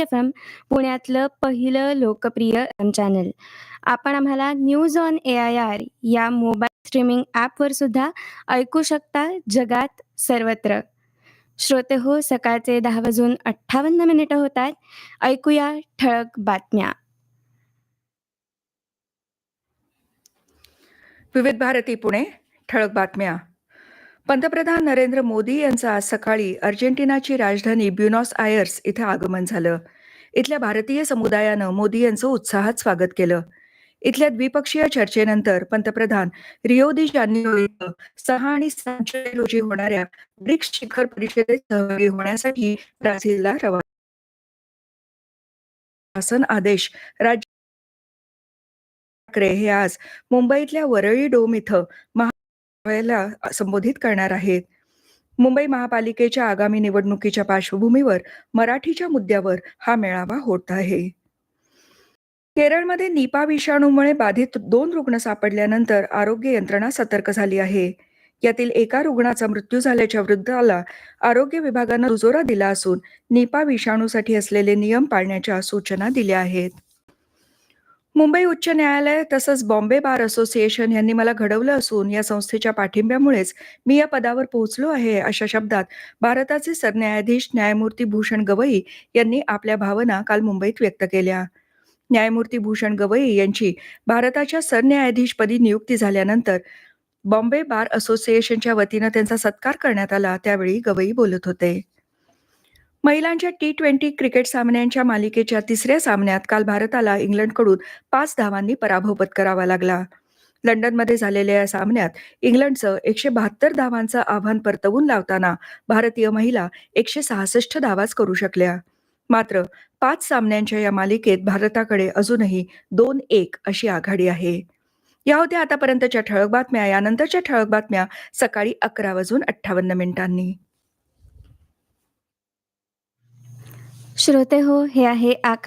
F M पुण्यातलं पहिलं लोकप्रिय एम चॅनल. आपण आम्हाला news on A I R या मोबाईल स्ट्रीमिंग ॲपवर सुद्धा ऐकू शकता जगात सर्वत्र. श्रोते हो सकाळचे दहा वाजून अठ्ठावन्न मिनिटं होत ऐकूया ठळक बातम्या. विविध भारती पुणे ठळक बातम्या. पंतप्रधान नरेंद्र मोदी यांचं आज सकाळी अर्जेंटिनाची राजधानी ब्युनॉस आयर्स इथं आगमन झालं. इथल्या भारतीय समुदायानं मोदी यांचं उत्साहात स्वागत केलं. इथल्या द्विपक्षीय चर्चेनंतर पंतप्रधान रिओ दी इथं सहा आणि सात जुलै रोजी होणाऱ्या ब्रिक्स शिखर परिषदेत सहभागी होण्यासाठी ब्राझीलला रवाना शासन आदेश. राज्य ठाकरे हे आज मुंबईतल्या वरळी डोम इथं महा वेळेला संबोधित करणार आहेत. मुंबई महापालिकेच्या आगामी निवडणुकीच्या पार्श्वभूमीवर मराठीच्या मुद्द्यावर हा मेळावा होत आहे. केरळमध्ये निपा विषाणूमुळे बाधित दोन रुग्ण सापडल्यानंतर आरोग्य यंत्रणा सतर्क झाली आहे. यातील एका रुग्णाचा मृत्यू झाल्याच्या वृद्धाला आरोग्य विभागानं दुजोरा दिला असून निपा विषाणूसाठी असलेले नियम पाळण्याच्या सूचना दिल्या आहेत. मुंबई उच्च न्यायालय तसंच बॉम्बे बार असोसिएशन यांनी मला घडवलं असून या संस्थेच्या पाठिंब्यामुळेच मी या पदावर पोहोचलो आहे अशा शब्दात भारताचे सरन्यायाधीश न्यायमूर्ती भूषण गवई यांनी आपल्या भावना काल मुंबईत व्यक्त केल्या. न्यायमूर्ती भूषण गवई यांची भारताच्या सरन्यायाधीशपदी नियुक्ती झाल्यानंतर बॉम्बे बार असोसिएशनच्या वतीनं त्यांचा सत्कार करण्यात आला त्यावेळी गवई बोलत होते. महिलांच्या टी ट्वेंटी क्रिकेट सामन्यांच्या मालिकेच्या तिसऱ्या सामन्यात काल भारताला इंग्लंडकडून पाच धावांनी पराभव पत्करावा लागला. लंडनमध्ये झालेल्या या सामन्यात इंग्लंडचं एकशे बहात्तर धावांचं आव्हान परतवून लावताना भारतीय महिला एकशे सहासष्ट धावाच करू शकल्या. मात्र पाच सामन्यांच्या या मालिकेत भारताकडे अजूनही दोन एक अशी आघाडी आहे. या होत्या आतापर्यंतच्या ठळक बातम्या. यानंतरच्या ठळक बातम्या सकाळी अकरा वाजून अठ्ठावन्न मिनिटांनी. श्रोते हो हे आहे आकाश.